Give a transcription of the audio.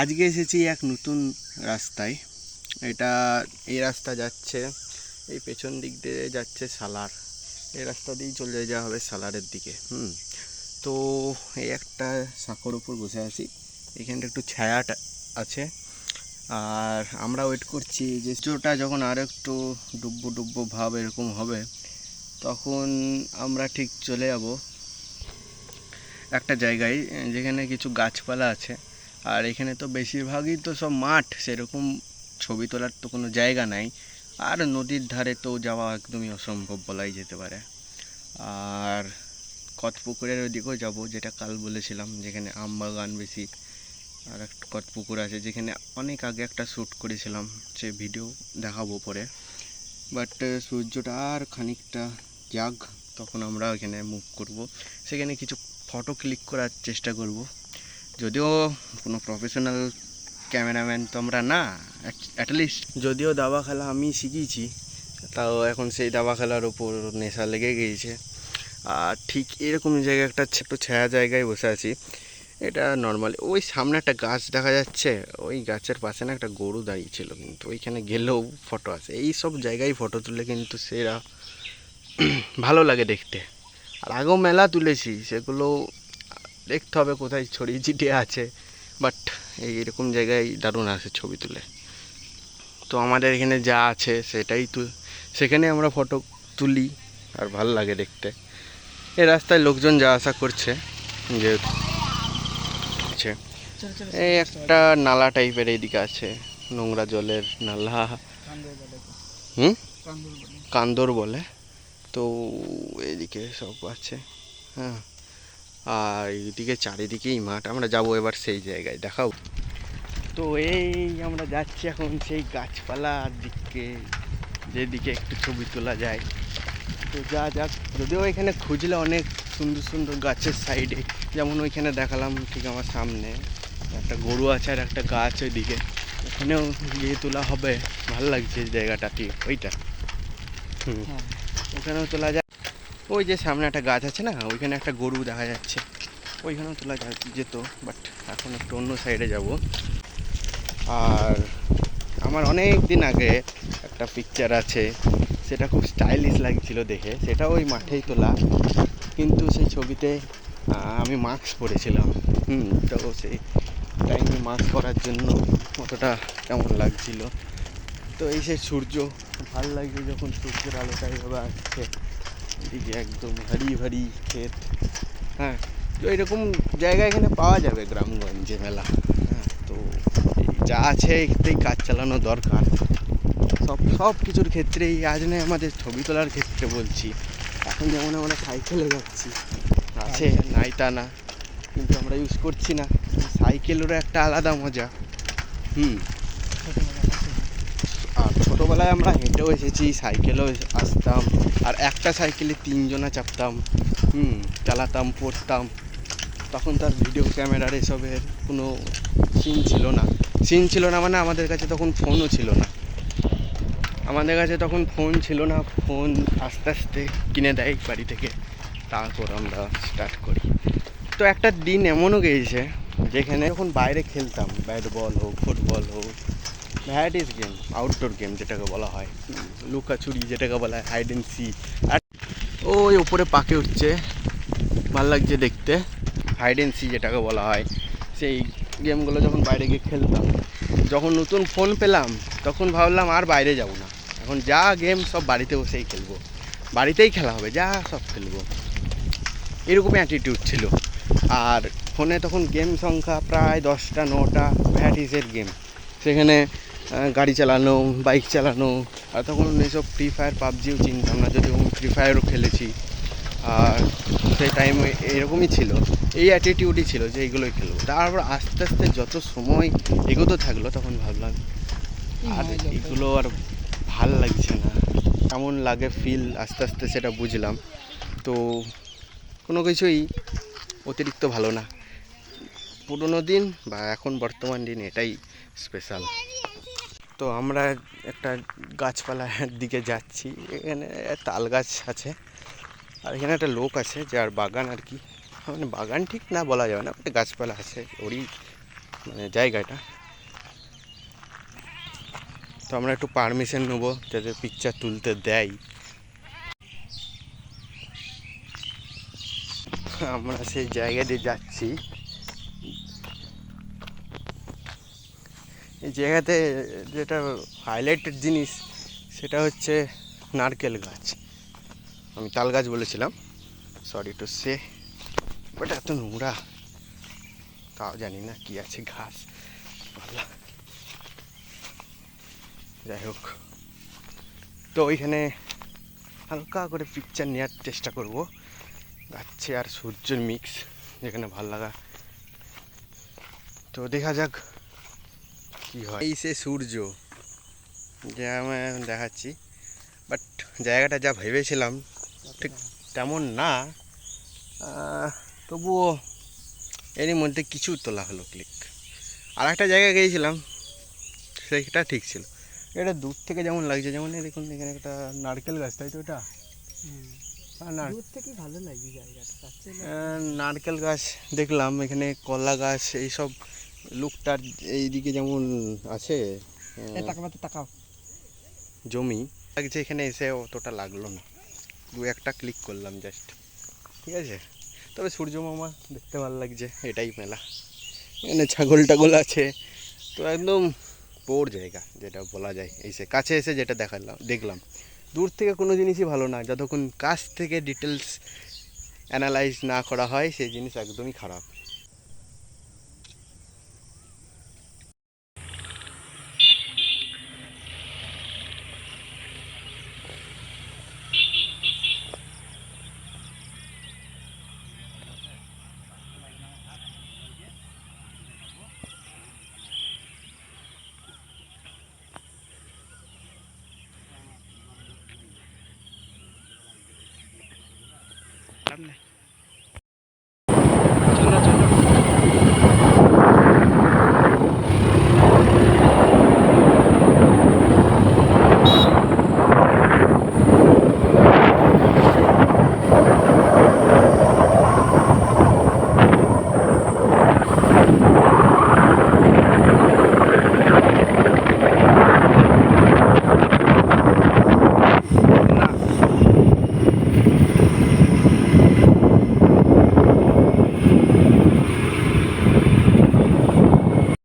আজকে এসেছি এক নতুন রাস্তায়। এটা এই রাস্তা যাচ্ছে, এই পেছন দিক দিয়ে যাচ্ছে সালার। এই রাস্তা দিয়েই চলে যাওয়া হবে সালারের দিকে, হুম। তো এই একটা সাঁকোর উপর বসে আছি, এখানটা একটু ছায়াটা আছে। আর আমরা ওয়েট করছি যে সূর্যটা যখন আর একটু ডুব্বো ডুব্বো ভাব এরকম হবে, তখন আমরা ঠিক চলে যাব। একটা জায়গায় যেখানে কিছু গাছপালা আছে। আর এখানে তো বেশিরভাগই তো সব মাঠ, সেরকম ছবি তোলার তো কোনো জায়গা নাই। আর নদীর ধারে তো যাওয়া একদমই অসম্ভব বলাই যেতে পারে। আর কতপুকুরের ওদিকেও যাব, যেটা কাল বলেছিলাম, যেখানে আম বাগান বেশি। আর একটা কতপুকুর আছে, যেখানে অনেক আগে একটা শ্যুট করেছিলাম, সে ভিডিও দেখাবো পরে। বাট সূর্যটা আর খানিকটা যাক, তখন আমরা ওখানে মুভ করব। সেখানে কিছু ফটো ক্লিক করার চেষ্টা করব। যদিও কোনো প্রফেশনাল ক্যামেরাম্যান তো আমরা না অ্যাটলিস্ট যদিও দাবা খেলা আমি শিখিয়েছি তাও এখন সেই দাবা খেলার ওপর নেশা লেগে গিয়েছে। আর ঠিক এরকম জায়গায় একটা ছোট্ট ছায়া জায়গায় বসে আছি, এটা নর্মালি ওই সামনে একটা গাছ দেখা যাচ্ছে, ওই গাছের পাশে না একটা গরু দাঁড়িয়ে ছিল কিন্তু, ওইখানে গেলেও ফটো আছে। এই সব জায়গায় ফটো তুলে কিন্তু সেরা, ভালো লাগে দেখতে। আর আগেও মেলা তুলেছি, সেগুলো দেখতে হবে কোথায় ছড়িয়ে ছিটিয়ে আছে বাট এইরকম জায়গায় দারুণ আসে ছবি তুলে। তো আমাদের এখানে যা আছে সেটাই তু, সেখানে আমরা ফটো তুলি আর ভালো লাগে দেখতে। এই রাস্তায় লোকজন যা আসা করছে যেহেতু এই একটা নালা টাইপের এইদিকে আছে, নোংরা জলের নালা। হুম? কান্দর বলে। তো এইদিকে সব আছে হ্যাঁ। আর এইদিকে চারিদিকেই মাঠ। আমরা যাব এবার সেই জায়গায় দেখাও। তো এই আমরা যাচ্ছি এখন সেই গাছপালার দিকে যেদিকে একটু ছবি তোলা যায়। তো যা যাক যদিও এখানে খুঁজলে অনেক সুন্দর সুন্দর গাছের সাইডে যেমন ওইখানে দেখালাম ঠিক আমার সামনে। একটা গরু আছে আর একটা গাছ ওইদিকে। ওখানেও গিয়ে তোলা হবে। ভালো লাগছে জায়গাটা ঠিক ওইটা। হুম। ওখানেও তোলা যায়। ওই যে সামনে একটা গাছ আছে না, ওইখানে একটা গরু দেখা যাচ্ছে। ওইখানেও তোলা যেত বাট এখন একটু অন্য সাইডে যাব। আর আমার অনেক দিন আগে একটা পিকচার আছে, সেটা খুব স্টাইলিশ লাগছিল দেখে, সেটা ওই মাঠেই তোলা। কিন্তু সেই ছবিতে আমি মাস্ক পরেছিলাম। হুম, তো সেই টাইমে মাস্ক পরার জন্য অতটা কেমন লাগছিল। তো এই সেই সূর্য, ভালো লাগছে যখন সূর্যের আলোটা এইভাবে আসছে। এদিকে একদম ভারী ভারী ক্ষেত হ্যাঁ তো এরকম জায়গা এখানে পাওয়া যাবে গ্রামগঞ্জে মেলা হ্যাঁ তো যা আছে এতেই কাজ চালানো দরকার। সব সব কিছুর ক্ষেত্রেই আজ নয়, আমাদের ছবি তোলার ক্ষেত্রে বলছি। এখন যেমন আমরা সাইকেলে যাচ্ছি, আছে নাই তা না কিন্তু আমরা ইউজ করছি না। সাইকেলেরও একটা আলাদা মজা। হুম। ছোটোবেলায় আমরা হেঁটেও এসেছি সাইকেলেও আসতাম। আর একটা সাইকেলে তিনজনা চাপতাম, হুম, চালাতাম, পড়তাম। তখন তার ভিডিও ক্যামেরার এসবের কোনো সিন ছিল না। সিন ছিল না মানে আমাদের কাছে তখন ফোনও ছিল না। আমাদের কাছে তখন ফোন ছিল না ফোন আস্তে আস্তে কিনে দেয় বাড়ি থেকে। তারপর আমরা স্টার্ট করি। তো একটা দিন এমনও গিয়েছে, যেখানে যখন বাইরে খেলতাম, ব্যাট বল হোক ফুটবল হোক ভ্যারাইটিস গেম আউটডোর গেম যেটাকে বলা হয়। লুকাচুরি যেটাকে বলা হয় হাইড অ্যান্ড সি আর ওই উপরে পাকে উঠছে, ভালো লাগছে দেখতে। হাইড অ্যান্ড সি যেটাকে বলা হয়। সেই গেমগুলো যখন বাইরে গিয়ে খেলতাম, যখন নতুন ফোন পেলাম, তখন ভাবলাম আর বাইরে যাব না। এখন যা গেম সব বাড়িতে বসেই খেলব। বাড়িতেই খেলা হবে, যা সব খেলব। এরকমই অ্যাটিটিউড ছিল। আর ফোনে তখন গেম সংখ্যা প্রায় দশটা, নটা ভ্যারাইটিসের গেম সেখানে গাড়ি চালানো বাইক চালানো আর তখন এইসব ফ্রি ফায়ার পাবজিও চিনতাম না যদিও ফ্রি ফায়ারও খেলেছি আর সেই টাইমে এরকমই ছিল। এই অ্যাটিটিউডই ছিল যে এইগুলোই খেলব। তারপর আস্তে আস্তে যত সময় এগোতে থাকল তখন ভাবলাম আর এগুলো আর ভালো লাগছে না। কেমন লাগে ফিল আস্তে আস্তে সেটা বুঝলাম। তো কোনো কিছুই অতিরিক্ত ভালো না। পুরোনো দিন বা এখন বর্তমান দিন এটাই স্পেশাল তো আমরা একটা গাছপালার দিকে যাচ্ছি। এখানে তাল গাছ আছে। আর এখানে একটা লোক আছে, যার বাগান আর কি। মানে বাগান ঠিক না বলা যাবে না গাছপালা আছে, ওরই মানে জায়গাটা। তো আমরা একটু পারমিশন নেব, যাতে পিকচার তুলতে দেয়। আমরা সেই জায়গা দিয়ে যাচ্ছি। এই জায়গাতে যেটা হাইলাইটেড জিনিস, সেটা হচ্ছে নারকেল গাছ। আমি তাল গাছ বলেছিলাম। সরি টু সে বাট এত নোংরা। তাও জানি না কি আছে ঘাস। যাই হোক। তো ওইখানে হালকা করে পিকচার নেওয়ার চেষ্টা করব। গাছে আর সূর্যের মিক্স যেখানে ভালো লাগা। তো দেখা যাক। কি হয়? এই সে সূর্য যে আমি এখন দেখাচ্ছি। বাট জায়গাটা যা ভেবেছিলাম ঠিক তেমন না। তবুও এরই মধ্যে কিছু তোলা হলো ক্লিক আর একটা জায়গায় গিয়েছিলাম সেইটা ঠিক ছিল। এটা দূর থেকে যেমন লাগছে যেমন এই দেখুন এখানে একটা নারকেল গাছ তাই তো এটা? হ্যাঁ, ভালো জায়গাটা নারকেল গাছ দেখলাম এখানে কলা গাছ এইসব লুকটার এইদিকে যেমন আছে তাকাও তাকাও। জমি। লাগছে এখানে এসে অতটা লাগল না। দু একটা ক্লিক করলাম জাস্ট ঠিক আছে? তবে সূর্য মামা দেখতে ভালো লাগছে এটাই মেলা। এখানে ছাগল টাগল আছে। তো একদম পোর জায়গা যেটা বলা যায়। এসে কাছে এসে যেটা দেখালাম দেখলাম। দূর থেকে কোনো জিনিসই ভালো না। যতক্ষণ কাছ থেকে ডিটেলস অ্যানালাইজ না করা হয় সেই জিনিস একদমই খারাপ। সামনে